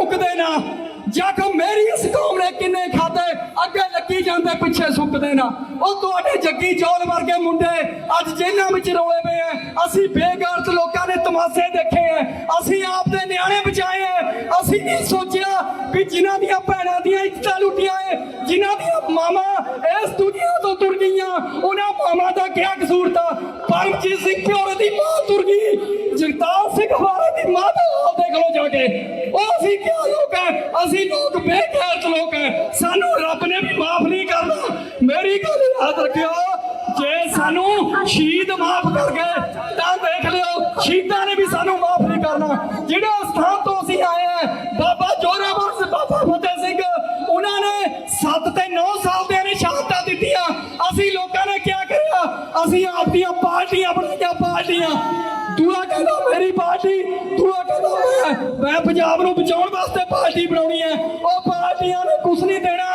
ਮੁੱਕਦੇ ਨਾ। ਜ਼ਖਮ ਮੇਰੀ ਇਸ ਕੌਮ ਨੇ ਕਿੰਨੇ ਖਾਦੇ ਅੱਗੇ ਲੱਗੀ ਜਾਂਦੇ, ਪਿੱਛੇ ਸੁੱਕਦੇ ਨਾ। ਉਹ ਤੁਹਾਡੇ ਜੱਗੀ ਚੌਲ ਵਰਗੇ ਮੁੰਡੇ ਅੱਜ ਜੇਲ੍ਹਾਂ ਵਿੱਚ ਰੋਲੇ ਪਏ ਐ। ਅਸੀਂ ਬੇਗਾਰਤ ਲੋਕਾਂ ਨੇ ਤਮਾਸ਼ੇ ਦੇਖੇ ਐ। ਅਸੀਂ ਆਪ ਦੇ ਨਿਆਣੇ ਬਚਾਏ ਐ। ਅਸੀਂ ਨਹੀਂ ਸੋਚਿਆ ਕਿ ਜਿਨ੍ਹਾਂ ਦੀਆਂ ਭੈਣਾਂ ਦੀਆਂ ਇੱਜ਼ਤਾਂ ਲੁੱਟੀਆਂ ਐ, ਜਿਨ੍ਹਾਂ ਦੀਆਂ ਮਾਮਾ ਇਸ ਦੁਨੀਆ ਤੋਂ ਤੁਰ ਗਈਆਂ, ਉਹਨਾਂ ਮਾਮਾ ਦਾ ਕਿਆ ਕਸੂਰ ਤਾਂ? ਪਰਮਜੀਤ ਸਿੰਘ ਪਿਓਰ ਦੀ ਮਾਂ ਤੁਰ ਗਈ, ਜਗਤਾਰ ਸਿੰਘ ਵਾਲੇ ਦੀ ਮਾਂ ਦਾ ਹਾਲ ਉਹ ਅਸੀਂ ਕਿਆ ਲੋਕ ਐ ਅਸੀਂ ਲੋਕ ਬੇਗੈਰਤ ਲੋਕ ਐ ਸਾਨੂੰ ਰੱਬ ਨੇ ਵੀ ਮਾਫ ਨਹੀਂ ਕਰਨਾ। ਮੇਰੀ ਗੱਲ ਯਾਦ ਰੱਖਿਓ, ਜੇ ਸਾਨੂੰ ਸ਼ਹੀਦ ਮਾਫ ਕਰ ਗਏ, ਤਾਂ ਦੇਖ ਲਿਓ, ਸ਼ਹੀਦਾਂ ਨੇ ਵੀ ਸਾਨੂੰ ਮਾਫ ਨਹੀਂ ਕਰਨਾ। ਜਿਹੜੇ ਸਥਾਨ ਤੋਂ ਅਸੀਂ ਆਏ ਆ ਬਾਬਾ ਜੋਰਾਵਰ ਸਿੰਘ ਬਾਬਾ ਫਤਿਹ ਸਿੰਘ, ਉਹਨਾਂ ਨੇ 7 ਤੇ 9 ਸਾਲ ਦੇ ਨੇ ਸ਼ਹਾਦਤਾਂ ਦਿੱਤੀਆਂ। ਅਸੀਂ ਲੋਕਾਂ ਨੇ ਕੀ ਕਰਿਆ? ਅਸੀਂ ਆਪਦੀਆਂ ਪਾਰਟੀਆਂ ਬਣਾਈਆਂ, ਪਾਰਟੀਆਂ। ਦੂਆ ਕਹਿੰਦਾ, ਮੇਰੀ ਪਾਰਟੀ, ਦੂਆ ਮੈਂ ਪੰਜਾਬ ਨੂੰ ਬਚਾਉਣ ਵਾਸਤੇ ਪਾਰਟੀ ਬਣਾਉਣੀ ਹੈ। ਉਹ ਪਾਰਟੀਆਂ ਨੇ ਕੁਛ ਨਹੀਂ ਦੇਣਾ।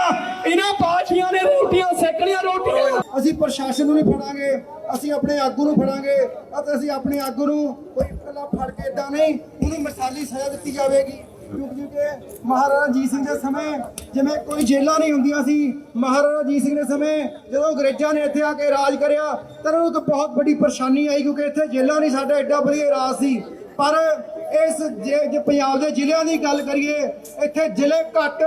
ਇਹਨਾਂ ਪਾਰਟੀਆਂ ਨੇ ਰੋਟੀਆਂ ਸੇਕਣੀਆਂ, ਰੋਟੀਆਂ। ਅਸੀਂ ਪ੍ਰਸ਼ਾਸਨ ਨੂੰ ਵੀ ਫੜਾਂਗੇ। ਅਸੀਂ ਆਪਣੇ ਆਗੂ ਨੂੰ ਫੜਾਂਗੇ। ਅਤੇ ਅਸੀਂ ਆਪਣੇ ਆਗੂ ਨੂੰ ਕੋਈ ਇਕੱਲਾ ਫੜ ਕੇ ਇਦਾਂ ਨਹੀਂ, ਉਹਨੂੰ ਮਿਸਾਲੀ ਸਜ਼ਾ ਦਿੱਤੀ ਜਾਵੇਗੀ। ਕਿਉਂਕਿ ਮਹਾਰਾਜਾ ਰਣਜੀਤ ਸਿੰਘ ਦੇ ਸਮੇਂ ਜਿਵੇਂ ਕੋਈ ਜੇਲਾਂ ਨਹੀਂ ਹੁੰਦੀਆਂ ਸੀ, ਮਹਾਰਾਜਾ ਰਣਜੀਤ ਸਿੰਘ ਦੇ ਸਮੇਂ ਜਦੋਂ ਅੰਗਰੇਜ਼ਾਂ ਨੇ ਇੱਥੇ ਆ ਕੇ ਰਾਜ ਕਰਿਆ, ਤਾਂ ਉਹਨੂੰ ਨੂੰ ਇੱਕ ਬਹੁਤ ਵੱਡੀ ਪਰੇਸ਼ਾਨੀ ਆਈ ਕਿਉਂਕਿ ਇੱਥੇ ਜੇਲਾਂ ਨਹੀਂ, ਸਾਡਾ ਐਡਾ ਵਧੀਆ ਰਾਜ ਸੀ। ਪਰ ਇਸ ਜੇ ਪੰਜਾਬ ਦੇ ਜ਼ਿਲ੍ਹਿਆਂ ਦੀ ਗੱਲ ਕਰੀਏ, ਇੱਥੇ ਜ਼ਿਲ੍ਹੇ ਘੱਟ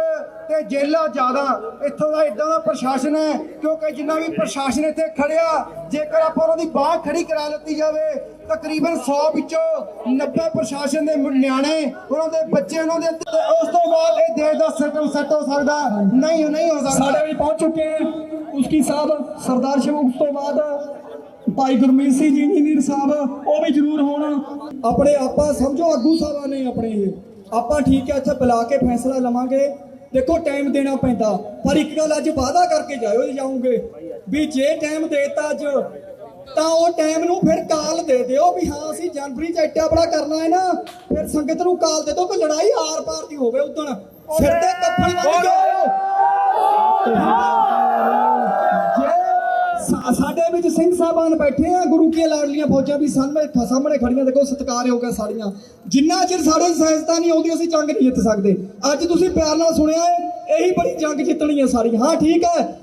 ਤੇ ਜੇਲਾਂ ਜ਼ਿਆਦਾ। ਇੱਥੋਂ ਦਾ ਇਦਾਂ ਦਾ ਪ੍ਰਸ਼ਾਸਨ ਹੈ, ਕਿਉਂਕਿ ਜਿੰਨਾ ਵੀ ਪ੍ਰਸ਼ਾਸਨ ਇੱਥੇ ਖੜਿਆ, ਜੇਕਰ ਆਪਾਂ ਉਹਨਾਂ ਦੀ ਬਾਹ ਖੜੀ ਕਰਾ ਲਿੱਤੀ ਜਾਵੇ, ਤਕਰੀਬਨ 100 ਵਿੱਚੋਂ 90 ਪ੍ਰਸ਼ਾਸਨ ਦੇ ਨਿਆਣੇ, ਉਹਨਾਂ ਦੇ ਬੱਚੇ, ਉਹਨਾਂ ਦੇ ਉਸ ਤੋਂ ਬਾਅਦ ਇਹ ਦੇਸ਼ ਦਾ ਸੈਟਲ ਸੈੱਟ ਹੋ ਸਕਦਾ, ਨਹੀਂ ਨਹੀਂ ਹੋ ਸਕਦਾ। ਸਾਡੇ ਵੀ ਪਹੁੰਚ ਚੁੱਕੇ हैं ਉਸकी ਸਾਹਿਬ ਸਰਦਾਰ ਸ਼ਿਵ ਉਸ ਤੋਂ ਬਾਅਦ ਭਾਈ ਗੁਰਮੀਤ ਸਿੰਘ ਜੀ, ਇੰਜੀਨੀਅਰ ਸਾਹਿਬ, ਉਹ ਵੀ ਜ਼ਰੂਰ ਹੋਣ। ਆਪਣੇ ਆਪਾਂ ਸਮਝੋ, ਆਗੂ ਸਾਹਿਬਾਂ ਨੇ ਆਪਣੇ ਇਹ। ਆਪਾਂ ਠੀਕ ਹੈ, ਇੱਥੇ ਬੁਲਾ ਕੇ ਫੈਸਲਾ ਲਵਾਂਗੇ। ਦੇਖੋ ਟਾਈਮ ਦੇਣਾ ਪੈਂਦਾ। ਪਰ ਇੱਕ ਗੱਲ ਅੱਜ ਵਾਅਦਾ ਕਰਕੇ ਜਾਇਓ, ਜੇ ਜਾਓਗੇ। ਵੀ ਜੇ ਟਾਈਮ ਦੇਤਾ ਅੱਜ, ਤਾਂ ਉਹ ਟਾਈਮ ਨੂੰ ਫਿਰ ਕਾਲ ਦੇ ਦਿਓ ਵੀ ਹਾਂ, ਅਸੀਂ ਜਨਵਰੀ ਚ ਐਡਾ ਬੜਾ ਕਰਨਾ ਹੈ ਨਾ। ਫਿਰ ਸੰਗਤ ਨੂੰ ਕਾਲ ਦੇ ਦਿਓ ਕਿ ਲੜਾਈ ਆਰ ਪਾਰ ਦੀ ਹੋਵੇ ਉਦੋਂ। ਸਿਰ ਤੇ ਕੱਫਣ ਵੱਜ ਕੇ ਆਇਓ। ਸਾਡੇ ਵਿੱਚ ਸਿੰਘ ਸਾਹਿਬਾਨ ਬੈਠੇ ਆ, ਗੁਰੂ ਕੀ ਲਾਡਲੀਆਂ ਫੌਜਾਂ ਵੀ ਸਾਹਮਣੇ ਸਾਹਮਣੇ ਖੜੀਆਂ, ਦੇਖੋ ਸਤਿਕਾਰ ਹੋ ਗਿਆ ਸਾਡੀਆਂ ਜਿੰਨਾ ਚਿਰ ਸਾਡੇ ਸਹਿਜਤਾ ਨਹੀਂ ਆਉਂਦੀ, ਅਸੀਂ ਜੰਗ ਨਹੀਂ ਜਿੱਤ ਸਕਦੇ। ਅੱਜ ਤੁਸੀਂ ਪਿਆਰ ਨਾਲ ਸੁਣਿਆ ਹੈ ਇਹੀ ਬੜੀ ਜੰਗ ਜਿੱਤਣੀ ਹੈ ਸਾਰੀ। ਹਾਂ, ਠੀਕ ਹੈ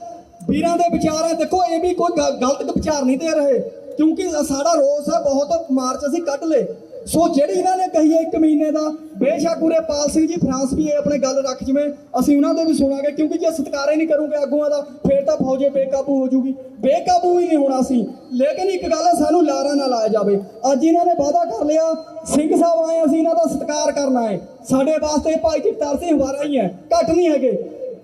ਵੀਰਾਂ ਦੇ ਵਿਚਾਰ ਹੈ ਦੇਖੋ, ਇਹ ਵੀ ਕੋਈ ਗਲਤ ਵਿਚਾਰ ਨਹੀਂ ਦੇ ਰਹੇ। ਕਿਉਂਕਿ ਸਾਡਾ ਰੋਸ ਹੈ ਬਹੁਤ ਮਾਰਚ ਅਸੀਂ ਕੱਢ ਲਏ। ਸੋ ਜਿਹੜੀ ਇਹਨਾਂ ਨੇ ਕਹੀ ਹੈ ਇੱਕ ਮਹੀਨੇ ਦਾ, ਬੇਸ਼ੱਕ ਉਰੇ ਪਾਲ ਸਿੰਘ ਜੀ, ਫਰਾਂਸ ਵੀ ਇਹ ਆਪਣੇ ਗੱਲ ਰੱਖ ਜਿਵੇਂ ਅਸੀਂ ਉਹਨਾਂ ਦੇ ਵੀ ਸੁਣਾਂਗੇ, ਕਿਉਂਕਿ ਜੇ ਸਤਿਕਾਰ ਨਹੀਂ ਕਰੂਗੇ ਆਗੂਆਂ ਦਾ, ਫੇਰ ਤਾਂ ਫੌਜੇ ਬੇਕਾਬੂ ਹੋ ਜੂਗੀ। ਬੇਕਾਬੂ ਹੀ ਨਹੀਂ ਹੋਣਾ ਸੀ। ਲੇਕਿਨ ਇੱਕ ਗੱਲ ਸਾਨੂੰ ਲਾਰਾ ਨਾ ਲਾਇਆ ਜਾਵੇ। ਅੱਜ ਇਹਨਾਂ ਨੇ ਵਾਅਦਾ ਕਰ ਲਿਆ, ਸਿੰਘ ਸਾਹਿਬ ਆਏ ਅਸੀਂ ਇਹਨਾਂ ਦਾ ਸਤਿਕਾਰ ਕਰਨਾ ਹੈ ਸਾਡੇ ਵਾਸਤੇ ਭਾਈ ਜਗਤਾਰ ਸਿੰਘ ਹਵਾਰਾ ਹੀ ਹੈ, ਘੱਟ ਨਹੀਂ ਹੈਗੇ।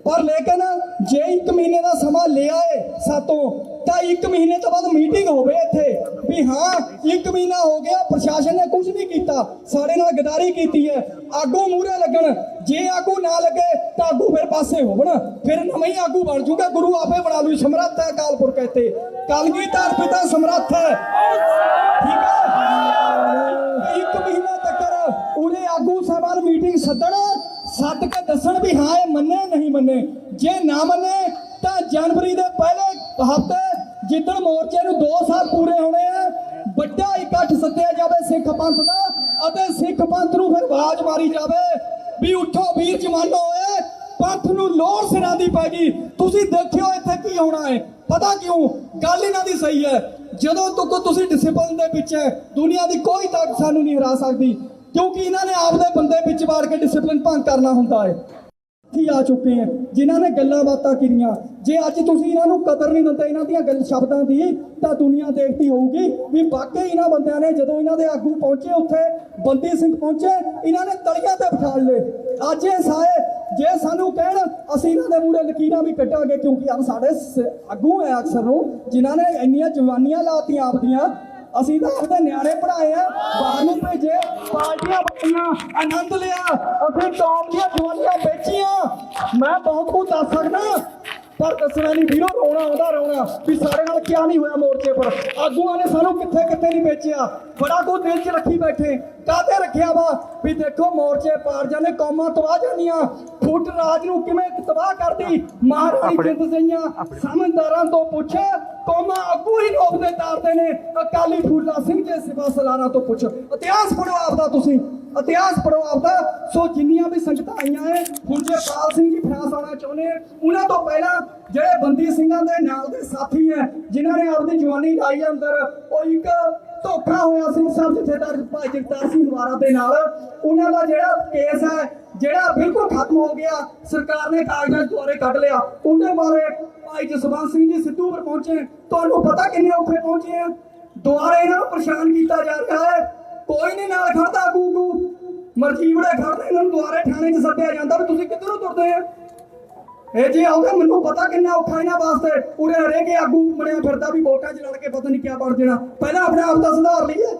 ਪਰ ਲੇਕਿਨ ਜੇ ਇੱਕ ਮਹੀਨੇ ਦਾ ਸਮਾਂ ਲਿਆ ਏ ਸਾਤੋਂ, ਤਾਂ ਇੱਕ ਮਹੀਨੇ ਤੋਂ ਬਾਅਦ ਮੀਟਿੰਗ ਹੋਵੇ ਇੱਥੇ। ਵੀ ਹਾਂ, ਇੱਕ ਮਹੀਨਾ ਹੋ ਗਿਆ, ਪ੍ਰਸ਼ਾਸਨ ਨੇ ਕੁਝ ਨਹੀਂ ਕੀਤਾ। ਸਾਡੇ ਨਾਲ ਗਦਾਰੀ ਕੀਤੀ ਹੈ। ਆਗੂ ਮੂਹਰੇ ਲੱਗਣ। ਜੇ ਆਗੂ ਨਾ ਲੱਗੇ, ਤਾਂ ਆਗੂ ਫਿਰ ਪਾਸੇ ਹੋਵਣ। ਫਿਰ ਨਵਾਂ ਆਗੂ ਬਣ ਜੂਗਾ। ਗੁਰੂ ਆਪੇ ਬਣਾ ਲੂ ਸਮਰੱਥ ਹੈ ਕਾਲਪੁਰ ਕਹਤੇ ਕਲਗੀਧਰ ਪਿਤਾ ਸਮਰੱਥ ਹੈ। ਠੀਕ ਹੈ? ਇੱਕ ਮਹੀਨਾ ਤੱਕ ਉਰੇ ਆਗੂ ਸਾਹਿਬਾਨ ਮੀਟਿੰਗ ਸੱਦਣ। ਸੱਦ ਕੇ ਦੱਸਣ ਵੀ ਹਾਂ, ਇਹ ਮੰਨੇ, ਨਹੀਂ ਮੰਨੇ। ਜੇ ਨਾ ਮੰਨੇ, ਤਾਂ ਜਨਵਰੀ ਦੇ ਪਹਿਲੇ ਹਫ਼ਤੇ ਜਿੱਦਣ ਮੋਰਚੇ ਨੂੰ 2 ਸਾਲ ਪੂਰੇ ਹੋਣੇ ਆ, ਵੱਡਾ ਇਕੱਠ ਸੱਦਿਆ ਜਾਵੇ ਸਿੱਖ ਪੰਥ ਦਾ ਅਤੇ ਸਿੱਖ ਪੰਥ ਨੂੰ ਫਿਰ ਆਵਾਜ਼ ਮਾਰੀ ਜਾਵੇ ਵੀ ਉੱਠੋ ਵੀਰ ਜਵਾਨੋ ਏ ਪੰਥ ਨੂੰ ਲੋੜ ਸਿਰਾਂ ਦੀ ਪੈ ਗਈ। ਤੁਸੀਂ ਦੇਖਿਓ ਇੱਥੇ ਕੀ ਹੋਣਾ ਹੈ। ਪਤਾ ਕਿਉਂ? ਗੱਲ ਇਹਨਾਂ ਦੀ ਸਹੀ ਹੈ। ਜਦੋਂ ਤੱਕ ਤੁਸੀਂ ਡਿਸਪਲਿਨ ਦੇ ਵਿੱਚ ਹੈ, ਦੁਨੀਆ ਦੀ ਕੋਈ ਤਾਕਤ ਸਾਨੂੰ ਨਹੀਂ ਹਰਾ ਸਕਦੀ। ਕਿਉਂਕਿ ਇਹਨਾਂ ਨੇ ਆਪਦੇ ਬੰਦੇ ਵਿੱਚ ਵਾੜ ਕੇ ਡਿਸਪਲਿਨ ਭੰਗ ਕਰਨਾ ਹੁੰਦਾ ਹੈ। ਇੱਥੇ ਆ ਚੁੱਕੇ ਆ ਜਿਨ੍ਹਾਂ ਨੇ ਗੱਲਾਂ ਬਾਤਾਂ ਕੀਤੀਆਂ ਜੇ ਅੱਜ ਤੁਸੀਂ ਇਹਨਾਂ ਨੂੰ ਕਦਰ ਨਹੀਂ ਦਿੰਦੇ, ਇਹਨਾਂ ਦੀਆਂ ਗੱਲ ਸ਼ਬਦਾਂ ਦੀ, ਤਾਂ ਦੁਨੀਆ ਦੇਖਦੀ ਹੋਊਗੀ ਵੀ ਵਾਕਈ ਇਹਨਾਂ ਬੰਦਿਆਂ ਨੇ ਜਦੋਂ ਇਹਨਾਂ ਦੇ ਆਗੂ ਪਹੁੰਚੇ, ਉੱਥੇ ਬੰਦੀ ਸਿੰਘ ਪਹੁੰਚੇ, ਇਹਨਾਂ ਨੇ ਤਲੀਆਂ ਤੇ ਬਿਠਾ ਲਏ। ਅੱਜ ਇਹ ਸਾਏ, ਜੇ ਸਾਨੂੰ ਕਹਿਣ, ਅਸੀਂ ਇਹਨਾਂ ਦੇ ਮੂਹਰੇ ਲਕੀਰਾਂ ਵੀ ਕੱਟਾਂਗੇ ਕਿਉਂਕਿ ਆ ਸਾਡੇ ਸ- ਆਗੂ ਹੈ ਅਕਸਰ ਨੂੰ ਜਿਨ੍ਹਾਂ ਨੇ ਇੰਨੀਆਂ ਜਵਾਨੀਆਂ ਲਾਤੀਆਂ ਆਪਦੀਆਂ। ਅਸੀਂ ਤਾਂ ਆਪਦੇ ਨਿਆਣੇ ਪੜਾਏ ਆ ਬਾਹਰ ਨੂੰ ਭੇਜੇ ਪਾਰਟੀਆਂ ਬਣੀਆਂ ਆਨੰਦ ਲਿਆ। ਅਸੀਂ ਟੌਪ ਦੀਆਂ ਜਵਾਨੀਆਂ ਵੇਚੀਆਂ। ਮੈਂ ਬਹੁਤ ਕੁਝ ਦੱਸ ਸਕਦਾ ਪਰ ਦੱਸਣਾ ਨਹੀਂ ਵੀਰੋ ਰੋਣਾ ਆਉਂਦਾ ਰੋਣਾ। ਵੀ ਸਾਡੇ ਨਾਲ ਕੀ ਨਹੀਂ ਹੋਇਆ ਮੋਰਚੇ ਪਰ। ਆਗੂਆਂ ਨੇ ਸਾਨੂੰ ਕਿੱਥੇ ਕਿੱਥੇ ਨਹੀਂ ਵੇਚਿਆ। ਬੜਾ ਕੋ ਦਿਲ 'ਚ ਰੱਖੀ ਬੈਠੇ। ਕਾਹਤੇ ਰੱਖਿਆ ਵਾ? ਵੀ ਦੇਖੋ ਮੋਰਚੇ ਪਾਰ ਜਾਣੇ ਕੌਮਾਂ ਤਬਾਹ ਜਾਂਦੀਆਂ। ਫੁੱਟ ਰਾਜ ਨੂੰ ਕਿਵੇਂ ਤਬਾਹ ਕਰਦੀ? ਮਹਾਰਾਣੀ ਜਿੰਦ ਸਈਆਂ ਸਮਝਦਾਰਾਂ ਤੋਂ ਪੁੱਛ। ਕੌਮਾਂ ਆਗੂ ਹੀ ਲੋਕ ਦੇ ਤਾਰਦੇ ਨੇ। ਅਕਾਲੀ ਫੂਲਾ ਸਿੰਘ ਦੇ ਸਿਵਾ ਸਲਾਨਾ ਤੋਂ ਪੁੱਛ। ਇਤਿਹਾਸ ਪੜੋ ਆਪਦਾ ਤੁਸੀਂ। ਇਤਿਹਾਸ ਪੜੋ ਆਪਦਾ। ਸੋ ਜਿੰਨੀਆਂ ਵੀ ਸੰਗਤਾਂ ਆਈਆਂ ਐ, ਹੁਣ ਜੇ ਪਾਲ ਸਿੰਘ ਜੀ ਫਰਾਂਸ ਆਉਣਾ ਚਾਹੁੰਦੇ ਉਹਨਾਂ ਤੋਂ ਪਹਿਲਾਂ ਜਿਹੜੇ ਬੰਦੀ ਸਿੰਘਾਂ ਦੇ ਨਾਲ ਦੇ ਸਾਥੀ ਐ, ਜਿਨ੍ਹਾਂ ਨੇ ਆਪਦੀ ਜਵਾਨੀ ਲਾਈ ਹੈ ਅੰਦਰ, ਉਹ ਇੱਕ ਧੋਖਾ ਹੋਇਆ ਸਿੰਘ ਸਾਹਿਬ ਜਥੇਦਾਰ ਭਾਈ ਜਗਤਾਰ ਸਿੰਘ ਦੁਆਰਾ ਦੇ ਨਾਲ। ਉਹਨਾਂ ਦਾ ਜਿਹੜਾ ਕੇਸ ਹੈ ਜਿਹੜਾ ਬਿਲਕੁਲ ਖਤਮ ਹੋ ਗਿਆ, ਸਰਕਾਰ ਨੇ ਕਾਗਜ਼ਾਂ ਦੁਆਰੇ ਕੱਢ ਲਿਆ। ਉਹਦੇ ਬਾਰੇ ਭਾਈ ਜਸਵੰਤ ਸਿੰਘ ਜੀ ਸਿੱਧੂ ਪਰ ਪਹੁੰਚੇ ਤੁਹਾਨੂੰ ਪਤਾ ਕਿੰਨੇ ਔਖੇ ਪਹੁੰਚੇ ਆ? ਦੁਆਰੇ ਇਹਨਾਂ ਨੂੰ ਪਰੇਸ਼ਾਨ ਕੀਤਾ ਜਾ ਰਿਹਾ ਹੈ। ਕੋਈ ਨਹੀਂ ਨਾਲ ਖੜਦਾ ਗੂਗੂ ਮਰਜੀਵੜੇ ਖੜਦੇ, ਇਹਨਾਂ ਨੂੰ ਦੁਆਰੇ ਥਾਣੇ 'ਚ ਸੱਦਿਆ ਜਾਂਦਾ ਵੀ ਤੁਸੀਂ ਕਿੱਧਰੋਂ ਤੁਰਦੇ ਆ? ਇਹ ਜੀ ਆਉਂਦਾ, ਮੈਨੂੰ ਪਤਾ ਕਿੰਨਾ ਔਖਾ ਇਹਨਾਂ ਵਾਸਤੇ। ਉਰੇ ਹਰੇਕ ਆਗੂ ਬਣਿਆ ਫਿਰਦਾ ਵੀ ਵੋਟਾਂ 'ਚ ਲੜ ਕੇ ਪਤਾ ਨਹੀਂ ਕਿਆ ਬਣ ਜਾਣਾ। ਪਹਿਲਾਂ ਆਪਣੇ ਆਪ ਦਾ ਸੁਧਾਰ ਲਈਏ।